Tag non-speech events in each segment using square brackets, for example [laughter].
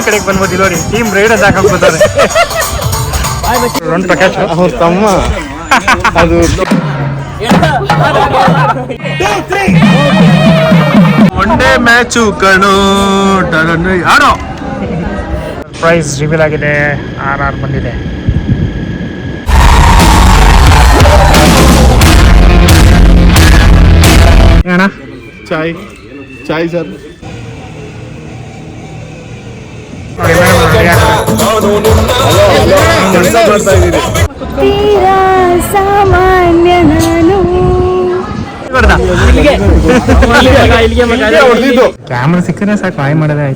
ಗಂಡಿನ ಕಡೆಗೆ ಬಂದ್ಬೋದು ನೋಡಿ ಟೀಮ್ ರೈಡ್ ಅಂತ ಹಾಕೊಂಡ್ಬೋತಾರೆ ರೌಂಡ್ ಪ್ರಕಾಶ್. ಅವ್ರ ತಮ್ಮ. ಅದು ಒನ್ ಡೇ ಮ್ಯಾಚು ಕಣು ಯಾರೋ? ಪ್ರೈಸ್ ರಿವೀಲ್ ಆಗಿದೆ. ಆರ್ ಆರ್ ಬಂದಿದೆ. ಅಣ್ಣ? ಚಾಯ್. ಚಾಯ್ ಸರ್. ತೀರಾ ಸಾಮಾನ್ಯ ನಾನು ಕ್ಯಾಮ್ರಾ ಸಿಕ್ಕಿದ್ರೆ ಸಾಕು ಟ್ರೈ ಮಾಡಿದೆ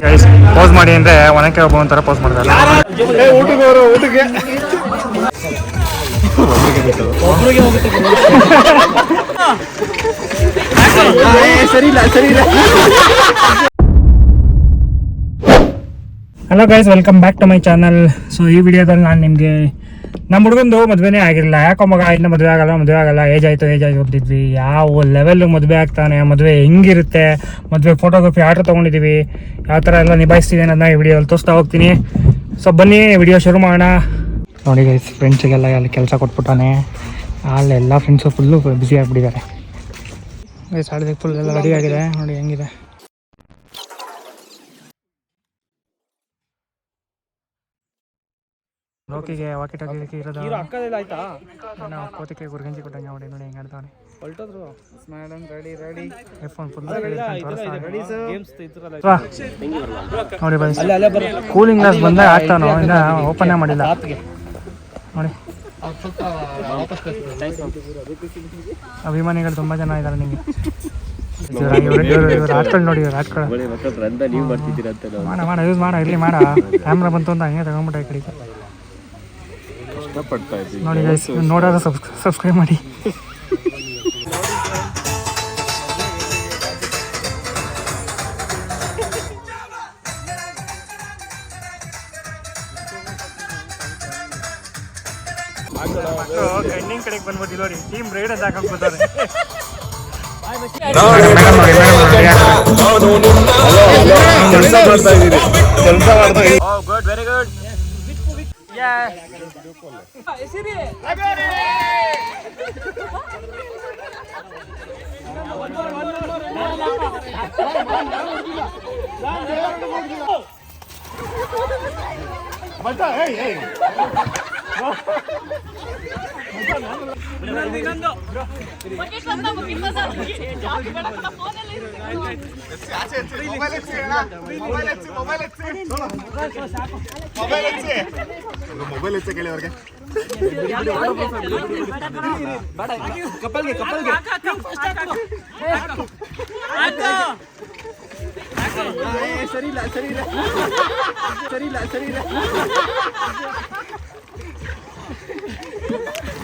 ಪೋಸ್ ಮಾಡಿ ಅಂದ್ರೆ ಒನಕ್ಕೆ ಒಬ್ಬ ಒಂಥರ ಪೋಸ್ ಮಾಡಿದ್ರೆ ಸರಿ ಇಲ್ಲ, ಸರಿ ಊಟಕ್ಕೆ hello guys welcome back to my channel so ಈ ವಿಡಿಯೋದಲ್ಲಿ ನಾನು ನಿಮಗೆ ನಮ್ಮ ಹುಡುಗಂದು ಮದುವೆನೇ ಆಗಿರಲಿಲ್ಲ. ಯಾಕೋ ಮಗ ಇನ್ನು ಮದುವೆ ಆಗಲ್ಲ ಮದುವೆ ಆಗಲ್ಲ. ಏಜ್ ಆಯಿತು ಏಜ್ ಆಯ್ತು ಅಂತಿದ್ವಿ. ಯಾವ ಲೆವೆಲ್ ಮದುವೆ ಆಗ್ತಾನೆ? ಮದುವೆ ಹೆಂಗಿರುತ್ತೆ? ಮದುವೆ ಫೋಟೋಗ್ರಫಿ ಆರ್ಡ್ರ್ ತೊಗೊಂಡಿದ್ದೀವಿ ಯಾವ ಥರ ಎಲ್ಲ ನಿಭಾಯಿಸ್ತೀವಿ ಅನ್ನೋದನ್ನ ಈ ವಿಡಿಯೋದಲ್ಲಿ ತೋರಿಸ್ತಾ ಹೋಗ್ತೀನಿ. ಸೊ ಬನ್ನಿ, ವಿಡಿಯೋ ಶುರು ಮಾಡೋಣ. ನೋಡಿ ಗೈಸ್ ಫ್ರೆಂಡ್ಸಿಗೆಲ್ಲ ಅಲ್ಲಿ ಕೆಲಸ ಕೊಟ್ಬಿಟ್ಟಾನೆ. ಅಲ್ಲೆಲ್ಲ ಫ್ರೆಂಡ್ಸು ಫುಲ್ಲು ಬ್ಯುಸಿ ಆಗಿಬಿಟ್ಟಿದ್ದಾರೆ. ಗೈಸ್ ಫುಲ್ ಎಲ್ಲ ರೆಡಿ ಆಗಿದೆ. ನೋಡಿ ಹೆಂಗಿದೆ. ಲೋಕಿಗೆ ವಾಕಿ ಟಾಕಿ ಇರೋದು ನಾನು ಕೋತಿಗೆ ಗುರ್ಗಂಜಿ ಕೊಟ್ಟಂಗೆ ನೋಡಿ ನೋಡಿ ಹೆಂಗೆ ಆಡ್ತಾನೆ ಹೆಡ್ಫೋನ್ ಫುಲ್ ನೋಡಿ ಬೈ ಕೂಲಿಂಗ್ ಗ್ಲಾಸ್ ಬಂದಾಗ ಆಗ್ತಾನೋ ಇನ್ನ ಓಪನ್ ಮಾಡಿಲ್ಲ. ನೋಡಿ. ಅಭಿಮಾನಿಗಳು ತುಂಬಾ ಜನ ಇದ್ದಾರೆ ನಿಮಗೆ ಇವ್ರು ಆಟ್ಗಳು ನೋಡಿ ಇವ್ರು ಆಟ್ಗಳು ಮಾಡ ಮಾಡ ಯೂಸ್ ಮಾಡ ಇಲ್ಲಿ ಮಾಡ. ಕ್ಯಾಮ್ರಾ ಬಂತು ಅಂತ ಹಂಗೆ ತಗೊಂಡ್ಬಿಟ್ಟು ಈ ಕಡೆಗೆ. ಇಷ್ಟಪಡ್ತಾ ಇದ್ದೀವಿ. ನೋಡಿ ಗೈಸ್ ನೋಡೋದು ಸಬ್ಸ್ಕ್ರೈಬ್ ಮಾಡಿ ಎಂಡಿಂಗ್ ಕಡೆಗೆ ಬಂದ್ಬಿಟ್ಟು ನೋಡಿ ಟೀಮ್ ರೈಡ್ ಅಂತ ಹಾಕೊಂಡ್ಬೋತಾರೆ ಕೆಲಸ ಮಾಡ್ತಾ ಇದ್ದೀರಿ. ಕೆಲಸ ಮಾಡ್ತಾ ಇದ್ದೀರಿ. Mata, hey, hey. ಮೊಬೈಲ್ ಇಲ್ಲ ಕೇಳಿ ಅವ್ರಿಗೆ ಸರಿ ಊಟಕ್ಕೆ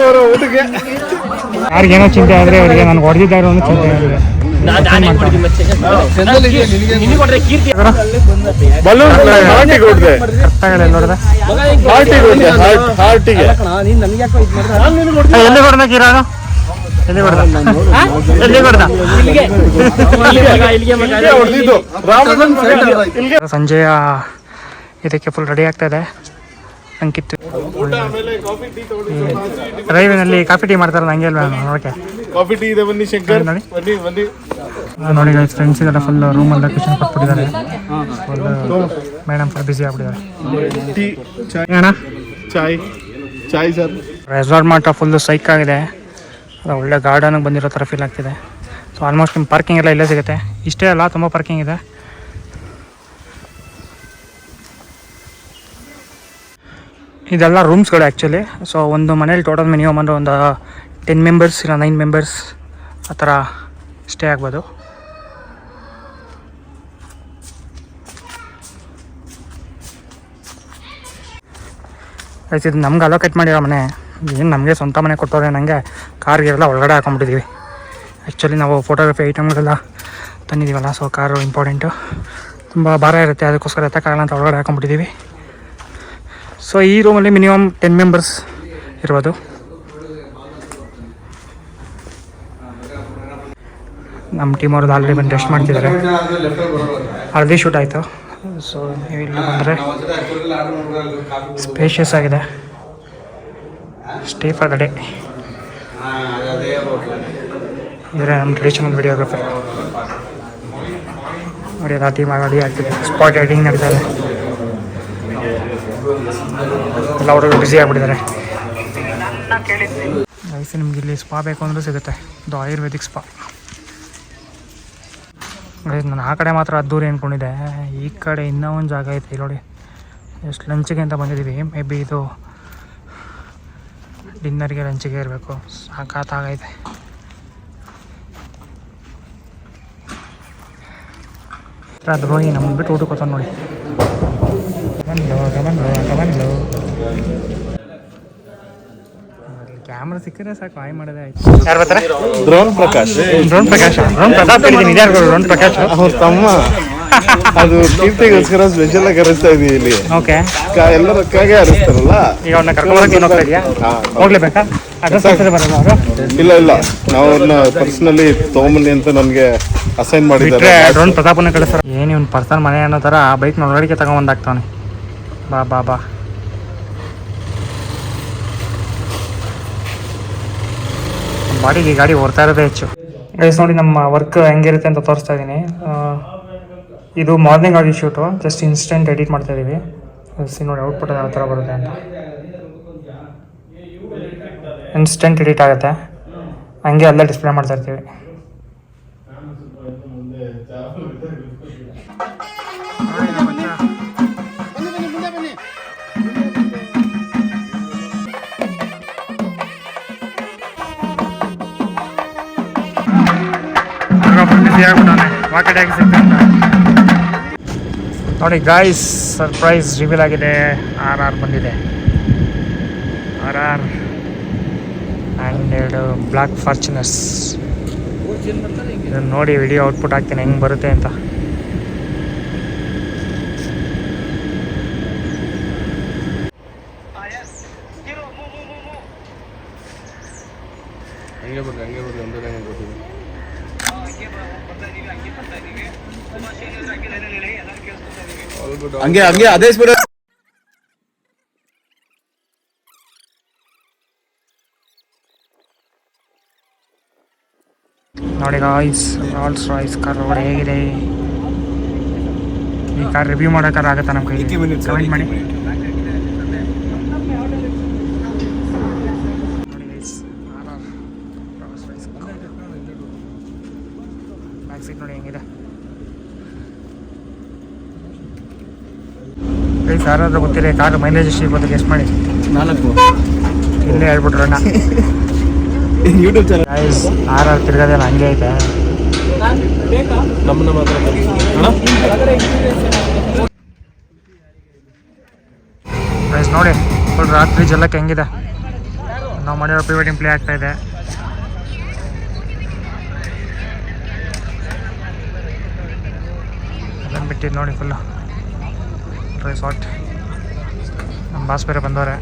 ಅವರು ಊಟಕ್ಕೆ ಯಾರಿಗೇನೋ ಚಿಂತೆ ಆದ್ರೆ ಅವರಿಗೆ ನಾನು ಹೊಡೆದಿದ್ದಾರೆ ಒಂದು ಚಿಂತೆ ಆಗಿದೆ ಬಲೂನ್ ಸಂಜೆಯ ಇದಕ್ಕೆ ಫುಲ್ ರೆಡಿ ಆಗ್ತಾ ಇದೆ. ಅಂಕಿತ್. ಊಟ ಆಮೇಲೆ ಕಾಫಿ ಟೀ ಮಾಡ್ತಾರೆ ಡ್ರೈವಿನಲ್ಲಿ ಕಾಫಿ ಟೀ ಮಾಡ್ತಾರಲ್ಲ ಹಂಗೆ ಅಲ್ವಾ? ನೋಡಕ್ಕೆ ಕಾಫಿ ಟೀ ಇದೆ ಬನ್ನಿ ಶಂಕರ್. ನೋಡಿ. ಬನ್ನಿ ಬನ್ನಿ. ನೋಡಿ ಫ್ರೆಂಡ್ಸ್ ಇದೆಲ್ಲ ಫುಲ್ ರೂಮ್ ಲೊಕೇಶನ್ ಕೊಟ್ಬಿಟ್ಟಿದ್ದಾರೆ. ಫುಲ್ ಮೇಡಮ್ ಫುಲ್ ಬಿಸಿ ಆಗ್ಬಿಟ್ಟಿದ್ದಾರೆ. ಟೀ ಚಾಯ್. ಅಣ್ಣ? ಚಾಯ್. ಚಾಯ್ ಸರ್. ರೆಸಾರ್ಟ್ ಮಾತ್ರ ಫುಲ್ ಸೈಕ್ ಆಗಿದೆ. ಒಳ್ಳೆ ಗಾರ್ಡನ್ಗೆ ಬಂದಿರೋ ಥರ ಫೀಲ್ ಆಗ್ತಿದೆ. ಸೊ ಆಲ್ಮೋಸ್ಟ್ ನಿಮ್ಮ ಪಾರ್ಕಿಂಗ್ ಎಲ್ಲ ಇಲ್ಲೇ ಸಿಗುತ್ತೆ. ಇಷ್ಟೇ ಅಲ್ಲ, ತುಂಬ ಪಾರ್ಕಿಂಗ್ ಇದೆ. ಇದೆಲ್ಲ ರೂಮ್ಸ್ಗಳು ಆ್ಯಕ್ಚುಲಿ ಸೊ ಒಂದು ಮನೇಲಿ ಟೋಟಲ್ ಮಿನಿಮಮ್ ಅಂದರೆ ಒಂದು ಟೆನ್ ಮೆಂಬರ್ಸ್ ಇಲ್ಲ ನೈನ್ ಮೆಂಬರ್ಸ್ ಆ ಥರ ಸ್ಟೇ ಆಗ್ಬೋದು. ಆಯ್ತು ಇದು ನಮ್ಗೆ ಅಲೋಕೇಟ್ ಮಾಡಿರೋ ಮನೆ. ಏನು ನಮಗೆ ಸ್ವಂತ ಮನೆ ಕೊಟ್ಟವ್ರೆ ನನಗೆ ಕಾರ್ಗೆಲ್ಲ ಒಳಗಡೆ ಹಾಕೊಂಡ್ಬಿಟ್ಟಿದ್ದೀವಿ ಆ್ಯಕ್ಚುಲಿ ನಾವು ಫೋಟೋಗ್ರಫಿ ಐಟಮ್ಗಳೆಲ್ಲ ತಂದಿದ್ದೀವಲ್ಲ ಸೊ ಕಾರು ಇಂಪಾರ್ಟೆಂಟು ತುಂಬ ಭಾರ ಇರುತ್ತೆ ಅದಕ್ಕೋಸ್ಕರ ಎತ್ತಕ್ಕಾಗಲ್ಲ ಅಂತ ಒಳಗಡೆ ಹಾಕೊಂಡ್ಬಿಟ್ಟಿದ್ದೀವಿ ಸೊ ಈ ರೂಮಲ್ಲಿ ಮಿನಿಮಮ್ ಟೆನ್ ಮೆಂಬರ್ಸ್ ಇರ್ಬೋದು ನಮ್ಮ ಟೀಮ್ ಅವ್ರದ್ದು ಆಲ್ರೆಡಿ ಬಂದು ರೆಸ್ಟ್ ಮಾಡ್ತಿದ್ದಾರೆ. ಹಳದಿ ಶೂಟ್ ಆಯಿತು. ಸೊ ನೀವು ಇಲ್ಲಿ ಬಂದರೆ ಸ್ಪೇಷಿಯಸ್ ಆಗಿದೆ. ಸ್ಟೇ ಫಾರ್ ದ ಡೇ ಇದ್ರೆ ನಮ್ಮ ಟ್ರೆಡಿಷನಲ್ ವಿಡಿಯೋಗ್ರಫರ್ ನೋಡಿ ರಾತ್ರಿ ಮಾಡಿ ಆಗ್ತಿದೆ. ಸ್ಪಾಟ್ ರೈಡಿಂಗ್ ನಡೀತಾರೆ ಎಲ್ಲ ಅವರು ಬ್ಯುಸಿ ಆಗಿಬಿಟ್ಟಿದ್ದಾರೆ. ವಯಸ್ಸು ನಿಮ್ಗೆ ಇಲ್ಲಿ ಸ್ಪಾ ಬೇಕು ಅಂದರೂ ಸಿಗುತ್ತೆ. ಇದು ಆಯುರ್ವೇದಿಕ್ ಸ್ಪಾ ನಾನು ಆ ಕಡೆ ಮಾತ್ರ ಅದ್ದೂರಿ ಅಂದ್ಕೊಂಡಿದ್ದೆ ಈ ಕಡೆ ಇನ್ನೂ ಒಂದು ಜಾಗ ಐತೆ, ಇಲ್ಲಿ ನೋಡಿ. ಎಷ್ಟು ಲಂಚಿಗೆ ಅಂತ ಬಂದಿದ್ದೀವಿ ಮೇ ಬಿ ಇದು ಡಿನ್ನರ್ಗೆ ಲಂಚಿಗೆ ಇರಬೇಕು. ಸಾಕಾತಾಗೈತೆ ಅದು ಹೋಗಿ ನಮ್ಮ ಬಿಟ್ಟು ಊಟಕ್ಕೆ ಹೋಗ್ತಾನೆ ನೋಡಿ. ಬಂದ್ಲು ಬಂದ್ಲು ಬಂದ್ಲು ಕ್ಯಾಮ್ರಾ ಸಿಕ್ಕಿದ್ರೆ ಸಾಕು ಆಯ್ ಮಾಡೋದೇ ಆಯ್ತು. ಯಾರು ಬರ್ತಾರೆ? Drone Prakash. Drone Prakash. Drone Pratap ಹೇಳಿದ್ದೀನಿ ಇದ್ಯಾರು ಡ್ರೋನ್ ಪ್ರಕಾಶ್? ಅವ್ರ ತಮ್ಮ. ಅದು ಕೀರ್ತಿಗೋಸ್ಕರ ಸ್ಪೆಷಲ್ ಆಗಿ ಕರೆಸ್ತಾ ಇದೀವಿ ಇಲ್ಲಿ. ಓಕೆ ಕ- ಎಲ್ಲರೂ ಕಾಗೆ ಹರಿಸ್ತಾರಲ್ಲ ಈಗ ಅವ್ರನ್ನ ಕರ್ಕೊಂಡು ಬರಕ್ಕೆ ಹೋಗ್ತಾ ಇದೆಯಾ. ಹೋಗ್ಲೇಬೇಕಾ? ಅಡ್ರೆಸ್ ಕೊಡ್ತಾರೆ ಬರಲ್ಲ ಅವರು? ಇಲ್ಲ ಇಲ್ಲ. ನಾವು ಅವ್ರನ್ನ ಪರ್ಸನಲಿ ತಗೊಂಬನ್ನಿ ಅಂತ ನನಗೆ ಅಸೈನ್ ಮಾಡಿದ್ದಾರೆ. ಡ್ರೋನ್ ಪ್ರತಾಪನ ಕಳಿಸ್ತಾರೆ. ಏನು ಇವ್ನು ಪರ್ಸನ್ ಮನೆ ಅನ್ನೋ ಥರ ಆ ಬೈಕ್ ನೋಡೋಡಿಕೆ ತಗೊಂಬಂದಾಗ್ತಾನೆ ಬಾ ಬಾ ಬಾ. ಬಾಡಿಗೆ ಗಾಡಿ ಓಡ್ತಾ ಇರೋದೇ ಹೆಚ್ಚು. ಗೈಸ್ ನೋಡಿ ನಮ್ಮ ವರ್ಕ್ ಹೆಂಗಿರುತ್ತೆ ಅಂತ ತೋರಿಸ್ತಾ ಇದ್ದೀನಿ ಇದು ಮಾರ್ನಿಂಗ್ ಆಗಿ ಶೂಟು ಜಸ್ಟ್ ಇನ್ಸ್ಟೆಂಟ್ ಎಡಿಟ್ ಮಾಡ್ತಾ ಇದ್ದೀವಿ ನೋಡಿ ಔಟ್ಪುಟ್ ಯಾವ ಥರ ಬರುತ್ತೆ ಅಂತ. ಇನ್ಸ್ಟೆಂಟ್ ಎಡಿಟ್ ಆಗುತ್ತೆ. ಹಂಗೆ ಅಲ್ಲೇ ಡಿಸ್ಪ್ಲೇ ಮಾಡ್ತಾ ಇರ್ತೀವಿ. ನೋಡಿ ಗಾಯ್ಸ್ ಸರ್ಪ್ರೈಸ್ ರಿವೀಲ್ ಆಗಿದೆ. ಆರ್ ಆರ್ ಬಂದಿದೆ. ಆರ್ ಆರ್ ಆ್ಯಂಡ್ ಎರಡು ಬ್ಲ್ಯಾಕ್ ಫಾರ್ಚುನರ್ಸ್ ಇದನ್ನು ನೋಡಿ ವಿಡಿಯೋ ಔಟ್ಪುಟ್ ಹಾಕ್ತೀನಿ, ಹೆಂಗೆ ಬರುತ್ತೆ ಅಂತ ಹಂಗೆ ಬರ್ರಿ ಹಂಗೆ ಬರ್ರಿ ಒಂದೇ ಹಂಗೆ ಬರ್ತೀವಿ ಹಂಗೆ ಹಂಗೆ ಅದೇ ಸ್ಪೀಡ್ ನೋಡಿ ಗಾಯ್ಸ್ ರಾಲ್ಸ್ ರಾಯ್ಸ್ ಕಾರ್ ಒಳಗಡೆ ಹೇಗಿದೆ. ಈ ಕಾರ್ ರಿವ್ಯೂ ಮಾಡೋಕ್ಕಾರ ಆಗುತ್ತಾ ನಮ್ಮ ಕೈ ಕಮೆಂಟ್ ಮಾಡಿ. ಗೈಸ್ ಯಾರಾದ್ರೂ ಗೊತ್ತಿಲ್ಲ ಕಾರ್ ಮೈಲೇಜ್ ಎಷ್ಟು ಇರ್ಬೋದು ಗೆಸ್ಟ್ ಮಾಡಿ. ನಾಲ್ಕು. ಇಲ್ಲೇ ಹೇಳ್ಬಿಟ್ರಣ್ಣ YouTube [laughs] channel guys R R ತಿರ್ಗದೆಲ್ಲ ಹಂಗೆ ಐತೆ. ಗೈಸ್ ನೋಡಿ ಫುಲ್ ರಾತ್ರಿ ಜಲಕ್ಕೆ ಹೆಂಗಿದೆ? ನಾವು ಮಾಡಿರೋ ಪ್ರೀ ವೆಡ್ಡಿಂಗ್ ಪ್ಲೇ ಆಗ್ತಾ ಇದೆ. ಅದನ್ನು ಬಿಟ್ಟಿದ್ದು ನೋಡಿ ಫುಲ್ಲು ರೆಸಾರ್ಟ್ ನಮ್ಮ ಬಾಸ್ ಬೇರೆ ಬಂದವ್ರೆ.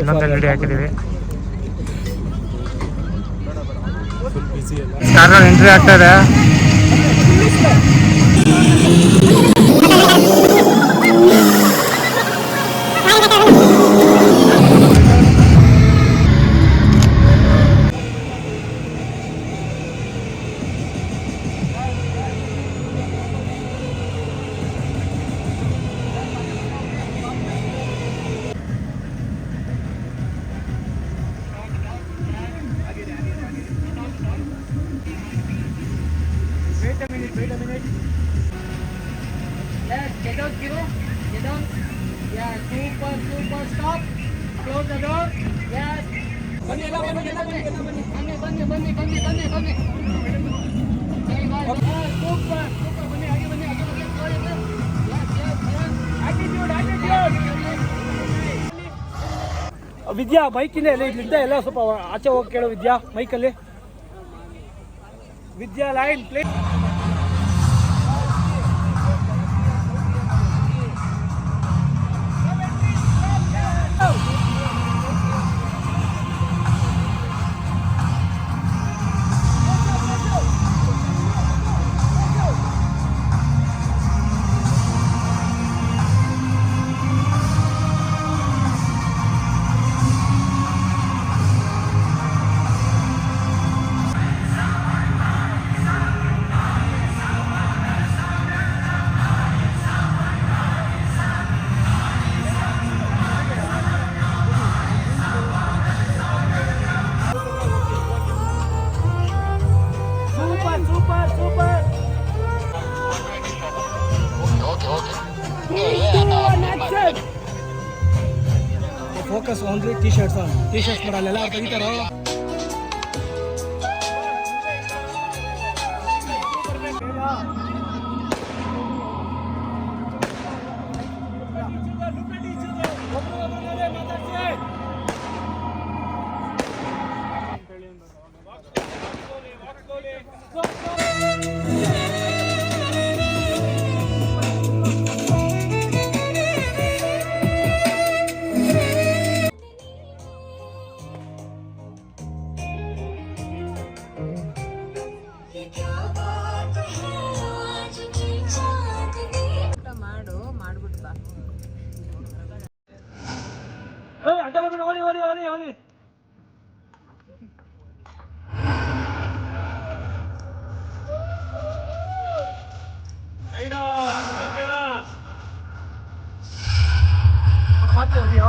ಇನ್ನೊಂದು ಹಾಕಿದ್ದೀವಿ ಎಂಟ್ರಿ ಆಗ್ತಾ ಇದೆ. ವಿದ್ಯಾ ಮೈಕಿನೇ ಎಲ್ಲ ಇಲ್ಲಿಂದ ಎಲ್ಲ ಸ್ವಲ್ಪ ಆಚೆ ಹೋಗಿ ಕೇಳೋ Vidya ಮೈಕಲ್ಲಿ Vidya line play T shirt T shirt पडालेला आता इथं राव 阿里阿里阿里！哎呀，哎呀！快点，你好。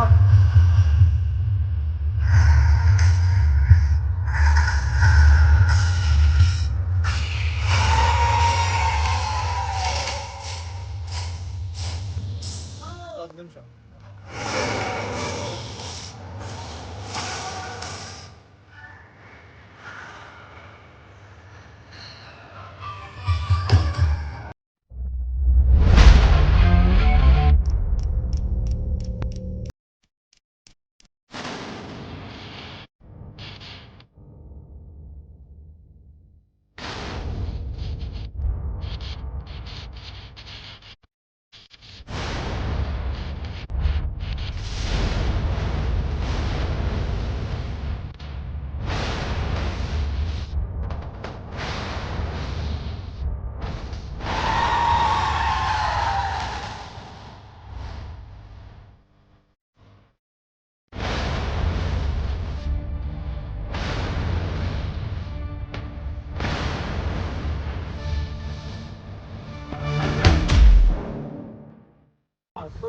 啊，能上。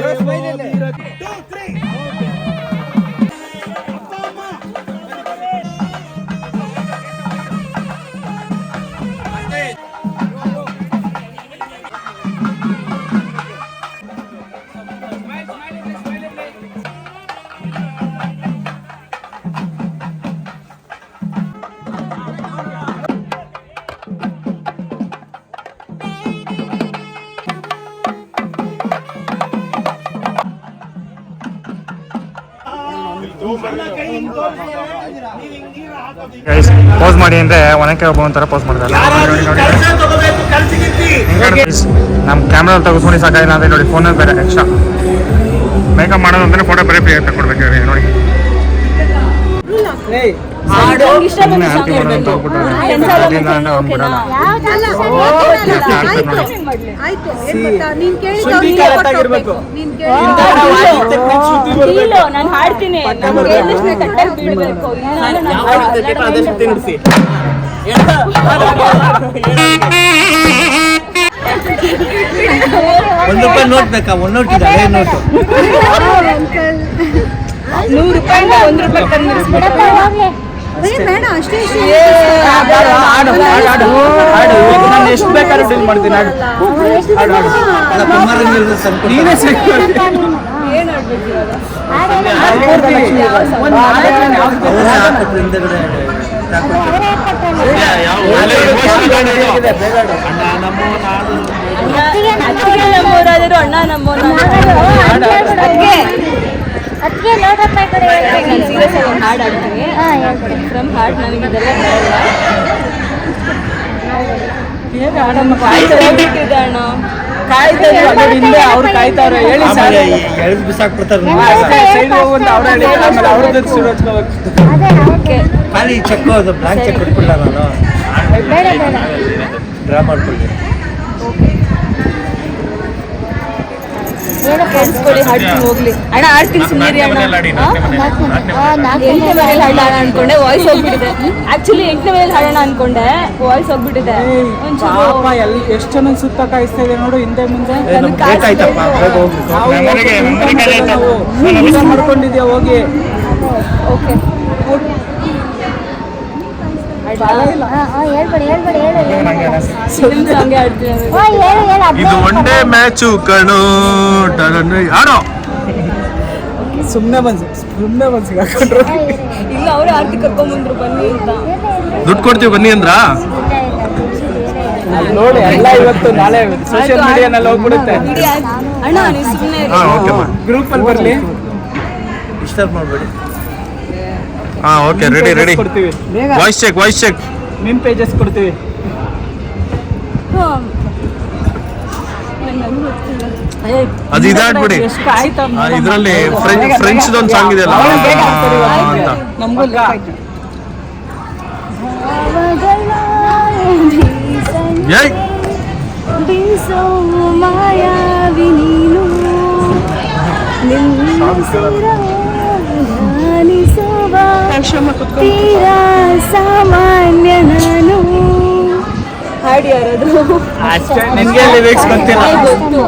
ಪೋಸ್ ಮಾಡಿ. ಅಂದ್ರೆ ಒಣಕೆ ಒಬ್ಬ ಒಂಥರ ಪೋಸ್ಟ್ ಮಾಡ್ತಾರೆ ನೋಡಿ, ನೋಡಿ, ನೋಡಿ. ನಮ್ಮ ಕ್ಯಾಮ್ರಾ ತೆಗೆಸ್ಕೊಂಡು ಸಾಕಾಗಿಲ್ಲ ಅಂದ್ರೆ ನೋಡಿ ಫೋನಲ್ಲಿ ಬೇರೆ ಎಕ್ಸ್ಟ್ರಾ ಮೇಕಪ್ ಮಾಡೋದು ಅಂದ್ರೆ ಫೋಟೋ ಬೇರೆ ಫ್ರೀ ತಗೊಡ್ಬೇಕು ಇವ್ರಿಗೆ ನೋಡಿ. ನೋಡಿ. ನಾನು ಹಾಡ್ತೀನಿ. ಒಂದು ರೂಪಾಯಿ ನೋಟ್ ಬೇಕಾ? ಒಂದು ನೋಟ್ ಇದೆ ಹಳೆ ನೋಟು ನೂರು ರೂಪಾಯಿಂದ ಒಂದು ರೂಪಾಯಿ ಕನ್ನಿಸ್ಬಿಡಪ್ಪ ಎಷ್ಟು ಬೇಕಾದ್ರೂ ಡೀಲ್ ಮಾಡ್ತೀನಿ ನೀನೇ ಅತ್ತಿಗೆ ನಮ್ಮೂರಾದ್ರು ಅಣ್ಣ ನಮ್ಮೂರಾದ್ರು. ಅದಕ್ಕೆ ನೋಡಪ್ಪ ಈ ಕಡೆ ನಾನು ಸೀರಿಯಸ್ ಆಗಿ ಹಾಡು ಹಾಡ್ತೀನಿ ಫ್ರಮ್ ಹಾರ್ಟ್ ನನಗೆ ಇದೆಲ್ಲ ಬರಲ್ಲ. ನಮ್ಮ ಕಾಯ್ತಾ ಹೋಗ್ಬಿಟ್ಟಿದೆ ಅಣ್ಣ. ಹಿಂದೆ ಅವ್ರು ಕಾಯ್ತಾವ್ರೆ ಹೇಳಿ ಸರ್ ಎಳ್ದು ಬಿಸಾಕ್ಬಿಡ್ತಾರೆ ಸೈಡ್ ಹೋಗುವಂತ ಅವ್ರು ಹೇಳಿ ಆಮೇಲೆ ಅವ್ರದ್ದು ಶುರು ಹಚ್ಕೋಬೇಕು ಅದೇ ಓಕೆ ಖಾಲಿ ಚೆಕ್ ಬ್ಲಾಂಕ್ ಚೆಕ್ ನಾನು ಡ್ರಾ ಮಾಡ್ಕೊಳ್ಳಿ ಕೇಳಿಸ್ಕೊಳ್ಳಿ ಹಾಡ್ತೀನಿ ಹೋಗ್ಲಿ. ಅಣ್ಣ ಆಡ್ತೀನಿ ಸುಮ್ಮನೆ ಅಣ್ಣ. ಹಾ? ಎಂಟನೇ ಮನೇಲಿ ಹಾಡೋಣ ಅನ್ಕೊಂಡೆ ವಾಯ್ಸ್ ಹೋಗ್ಬಿಟ್ಟಿದೆ. ಆಕ್ಚುಲಿ ಎಂಟನೇ ಮನೇಲಿ ಹಾಡೋಣ ಅನ್ಕೊಂಡೆ ವಾಯ್ಸ್ ಹೋಗ್ಬಿಟ್ಟಿದೆ. ಪಾಪ ಎಲ್ಲಿ ಎಷ್ಟು ಜನ ಸುತ್ತ ಕಾಯಿಸ್ತಾ ಇದೆ ನೋಡು ಹಿಂದೆ ಮುಂದೆ. ಮಾಡ್ಕೊಂಡಿದ್ಯಾ ಹೋಗಿ? ಓಕೆ ಹೇಳ್ಬೇಡಿ ಹೇಳ್ಬೇಡಿ ಹೇಳು ನಿಮ್ ಸಾಂಗ್ ಆಡ್ತೀನಿ ಆಮೇಲೆ. ಓ ಹೇಳು ಹೇಳು ಅದ್ನೇ ಇದು ಒನ್ ಡೇ ಮ್ಯಾಚು ಕಣು ಆಡೋ ಸುಮ್ಮನೆ ಬಂದು ಸುಮ್ಮನೆ ಬಂದು ಸಿಗಾಕೊಂಡ್ರು ಇಲ್ಲ ಅವರೇ ಆರ್ತಿ ಕರ್ಕೊಂಬಂದ್ರು ಬನ್ನಿ ಅಂತ. ದುಡ್ಡು ಕೊಡ್ತೀವಿ ಬನ್ನಿ ಅಂದ್ರ? ನೋಡಿ ಎಲ್ಲ ಇವತ್ತು ನಾಳೆ ಸೋಷಿಯಲ್ ಮೀಡಿಯಾನಲ್ಲಿ ಹೋಗ್ಬಿಡುತ್ತೆ. ಬಿಡಿ ಅಣ್ಣ ನೀವು ಸುಮ್ಮನೆ ಹಾ ಓಕೆ ಗ್ರೂಪ್ ಅಲ್ಲಿ ಬರ್ಲಿ. ಡಿಸ್ಟರ್ಬ್ ಮಾಡಬೇಡಿ. ಹಾ ಓಕೆ ರೆಡಿ ರೆಡಿ ಕೊಡ್ತೀವಿ. ವಾಯ್ಸ್ ಚೆಕ್ ವಾಯ್ಸ್ ಚೆಕ್ ನಿಮ್ಮ ಪೇಜಸ್ ಕೊಡ್ತೀವಿ. ಅದು ಇದಾಡ್ಬಿಡಿ ಇದರಲ್ಲಿ ಆಯ್ತಾ ಆ, ಇದ್ರಲ್ಲಿ ಫ್ರೆಂಚ್ ಫ್ರೆಂಚ್ ಒಂದು ಸಾಂಗ್ ಇದೆಯಲ್ಲ. ಅಂತ ಮಾಯಾವಿ ನೀನು ತೀರಾ ಸಾಮಾನ್ಯ ನಾನು. ಹಾಡಿ ಯಾರಾದ್ರು? ಅಷ್ಟೇ ನಿನ್ಗೆ ಲಿರಿಕ್ಸ್ ಗೊತ್ತಿಲ್ಲ. ಗೊತ್ತು